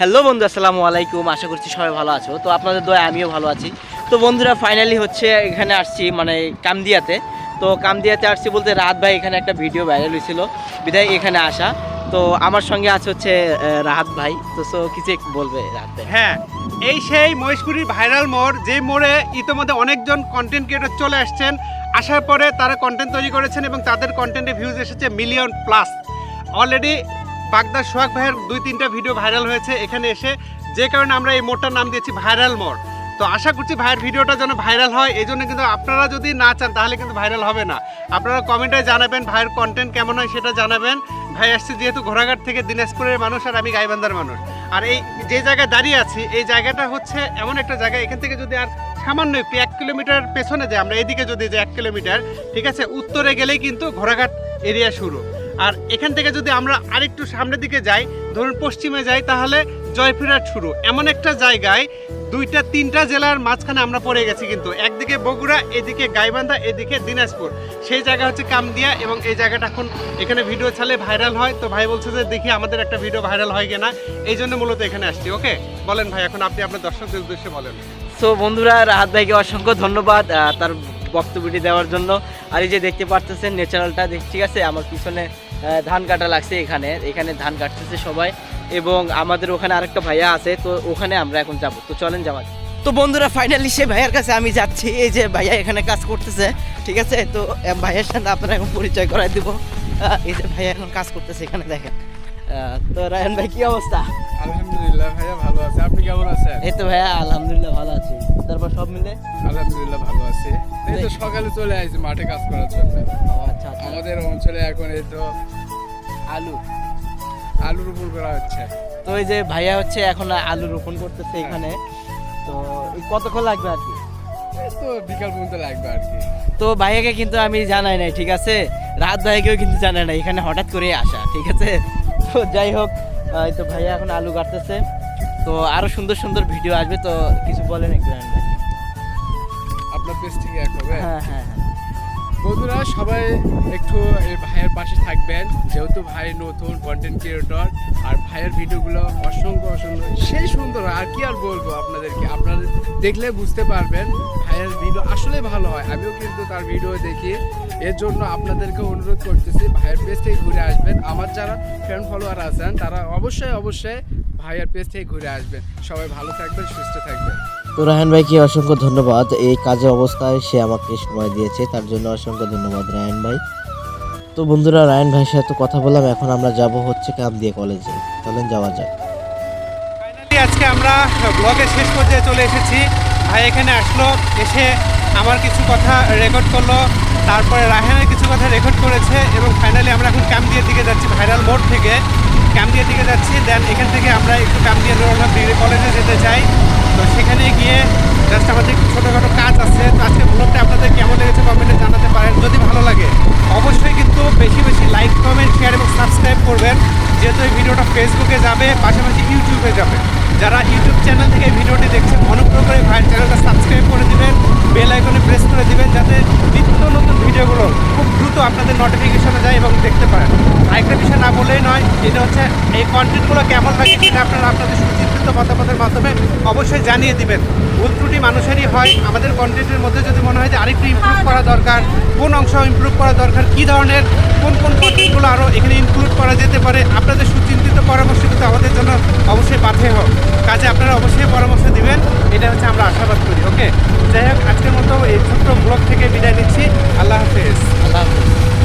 Hello বন্ধু, আসসালামু আলাইকুম। আশা করছি সবাই ভালো আছো। তো আপনাদের দয়া আমিও ভালো আছি। তো বন্ধুরা ফাইনালি হচ্ছে এখানে আসছি মানে কামদিয়াতে। তো কামদিয়াতে আসছি বলতে রাত ভাই এখানে একটা ভিডিও ভাইরাল হয়েছিল। বিদায় এখানে আসা। তো আমার সঙ্গে আছে হচ্ছে রাহাত ভাই। তো সো কিছু বলবে রাহাত ভাই। হ্যাঁ এই সেই মহেশপুরীর ভাইরাল মোড়, যে মোড়ে ইতিমধ্যে অনেকজন কন্টেন্ট ক্রিয়েটর চলে আসছেন। আসার পরে তারা কন্টেন্ট তৈরি করেছেন এবং তাদের কন্টেন্টে ভিউজ এসেছে মিলিয়ন প্লাস অলরেডি বাগদার সোহাগ ভাইয়ের দুই তিনটা ভিডিও ভাইরাল হয়েছে। এখানে এসে যে কারণে আমরা এই মোড়টার নাম দিয়েছি ভাইরাল মোড়। তো আশা করছি ভাইয়ের ভিডিওটা যেন ভাইরাল হয়, এই জন্য কিন্তু আপনারা যদি না চান তাহলে কিন্তু ভাইরাল হবে না। আপনারা কমেন্টে জানাবেন ভাইয়ের কন্টেন্ট কেমন হয় সেটা জানাবেন। ভাই আসছে যেহেতু ঘোড়াঘাট থেকে দিনাজপুরের মানুষ আর আমি গাইবান্ধার মানুষ। আর এই যে জায়গায় দাঁড়িয়ে আছি, এই জায়গাটা হচ্ছে এমন একটা জায়গা। এখান থেকে যদি আর সামান্য একটু এক কিলোমিটার পেছনে যাই আমরা এদিকে যদি যে এক কিলোমিটার, ঠিক আছে? উত্তরে গেলেই কিন্তু ঘোড়াঘাট এরিয়া শুরু। আর এখান থেকে যদি আমরা আরেকটু সামনের দিকে যাই, ধরুন পশ্চিমে যাই, তাহলে জয়পুরহাট শুরু। এমন একটা জায়গায় দুইটা, তিনটা জেলার মাঝখানে আমরা পড়ে গেছি কিন্তু। একদিকে বগুড়া, এদিকে গাইবান্ধা, এদিকে দিনাজপুর। সেই জায়গা হচ্ছে কামদিয়া এবং এই জায়গাটা এখন এখানে ভিডিও ছালে ভাইরাল হয়। তো ভাই বলছে যে, দেখি আমাদের একটা ভিডিও ভাইরাল হয় কিনা? এই জন্য মূলত এখানে আসছি, ওকে? বলেন ভাই, এখন আপনি আপনার দর্শকদের উদ্দেশ্যে বলেন। সো বন্ধুরা, রাহাত ভাইকে অসংখ্য ধন্যবাদ তার বক্তব্যটি দেওয়ার জন্য। আর এই যে দেখতে পারতেছেন, ন্যাচারালটা ঠিক আছে? আমার পিছনে ধান কাটা লাগছে এখানে। এখানে ধান কাটতেছে সবাই এবং আমাদের ওখানে আরেকটা ভাইয়া আছে, তো ওখানে আমরা এখন যাব। তো চলেন যাওয়া তো বন্ধুরা ফাইনালি সে ভাইয়ার কাছে আমি যাচ্ছি। এই যে ভাইয়া এখানে কাজ করতেছে, ঠিক আছে? তো ভাইয়ের সাথে আপনারা এখন পরিচয় করাই দিব। এই যে ভাইয়া এখন কাজ করতেছে এখানে, দেখেন। তো রায়ন ভাই কি অবস্থা? আলহামদুলিল্লাহ ভাইয়া ভালো আছে। আপনি কেমন আছেন? এই তো ভাইয়া আলহামদুলিল্লাহ ভালো আছি। তারপর সব মিলে? আলহামদুলিল্লাহ ভালো আছি। এই তো সকালে চলে আসছি মাঠে কাজ করার জন্য। আচ্ছা আচ্ছা। আমাদের অঞ্চলে এখন এই তো আলু। আলু রোপণ করা হচ্ছে। তো এই যে ভাইয়া হচ্ছে এখন আলু রোপণ করতেছে এখানে। তো কতক্ষণ লাগবে আর কি? তো বিকাল পর্যন্ত লাগবে আর কি। তো ভাইয়াকে কিন্তু আমি জানাই নাই ঠিক আছে? রাত ভাইয়াকেও কিন্তু জানাই নাই এখানে হঠাৎ করে আসা ঠিক আছে? তো যাই হোক এই তো ভাইয়া এখন আলু কাটতেছে তো আরও সুন্দর সুন্দর ভিডিও আসবে তো কিছু বলেন একটু আপনার পেজ থেকে এক হবে? হ্যাঁ হ্যাঁ হ্যাঁ। বন্ধুরা, সবাই একটু ভাইয়ের পাশে থাকবেন। যেহেতু ভাই নতুন কন্টেন্ট ক্রিয়েটর আর ভাইয়ের ভিডিওগুলো অসংখ্য অসংখ্য সেই সুন্দর, আর কি আর বলব আপনাদেরকে? আপনারা দেখলে বুঝতে পারবেন ভাইয়ের ভিডিও আসলে ভালো হয়। আমিও কিন্তু তার ভিডিও দেখি। এর জন্য আপনাদেরকে অনুরোধ করতেছি, ভাইয়ের পেজ থেকে ঘুরে আসবেন। আমার যারা ফ্যান ফলোয়ার আছেন, তারা অবশ্যই অবশ্যই ভাইয়ের পেজ থেকে ঘুরে আসবেন। সবাই ভালো থাকবেন, সুস্থ থাকবেন। তো রায়হান ভাইকে অসংখ্য ধন্যবাদ। এই কাজে অবস্থায় সে আমাকে সময় দিয়েছে, তার জন্য অসংখ্য ধন্যবাদ রায়হান ভাই। তো বন্ধুরা, রায়হান ভাইয়ের সাথে কথা বললাম, এখন আমরা যাব হচ্ছে কামদিয়া কলেজে। চলেন, যাওয়া যাক। ফাইনালি আজকে আমরা ব্লগের শেষ পর্যায়ে চলে এসেছি। ভাই এখানে আসলো, এসে আমার কিছু কথা রেকর্ড করল, তারপরে রাহানের কিছু কথা রেকর্ড করেছে এবং ফাইনালি আমরা এখন কামদিয়ার দিকে যাচ্ছি ভাইরাল মোড় থেকে। কামদিয়ার দিকে যাচ্ছি। দেন এখান থেকে আমরা একটু ক্যাম্পিয়ার রোড ডিগ্রি কলেজে যেতে চাই। তো সেখানে গিয়ে জাস্ট আমাদের একটু ছোটোখাটো কাজ আছে। তো আজকে ব্লগটা আপনাদের কেমন লেগেছে কমেন্টে জানাতে পারেন। যদি ভালো লাগে, অবশ্যই কিন্তু বেশি বেশি লাইক কমেন্ট শেয়ার এবং সাবস্ক্রাইব করবেন। যেহেতু এই ভিডিওটা ফেসবুকে যাবে, পাশাপাশি ইউটিউবে যাবে। যারা ইউটিউব চ্যানেল থেকে এই ভিডিওটি দেখছেন অনুগ্রহ করে ভাইয়ের চ্যানেলটা সাবস্ক্রাইব করে দিবেন বেল আইকনে প্রেস করে দিবেন যাতে নিত্য নতুন ভিডিওগুলো খুব দ্রুত আপনাদের নোটিফিকেশনে যায় এবং দেখতে পারেন। আরেকটা বিষয় না বললেই নয় যেটা হচ্ছে এই কন্টেন্টগুলো কেমন লাগে সেটা আপনারা আপনাদের সুচিন্তিত মতামতের মাধ্যমে অবশ্যই জানিয়ে দিবেন। ভুল ত্রুটি মানুষেরই হয়, আমাদের কন্টেন্টের মধ্যে যদি মনে হয় যে আরেকটু ইমপ্রুভ করা দরকার, কোন অংশ ইমপ্রুভ করা দরকার, কী ধরনের, কোন কোন কন্টেন্টগুলো আরও এখানে ইনক্লুড করা যেতে পারে, আপনাদের সুচিন্তিত পরামর্শ কিন্তু আমাদের জন্য অবশ্যই পাঠিয়ে হোক। কাজে আপনারা অবশ্যই পরামর্শ ওকে, যাই হোক, আজকের মতো এই ছোট্ট ব্লগ থেকে বিদায় নিচ্ছি। আল্লাহ হাফেজ। আল্লাহ হাফেজ।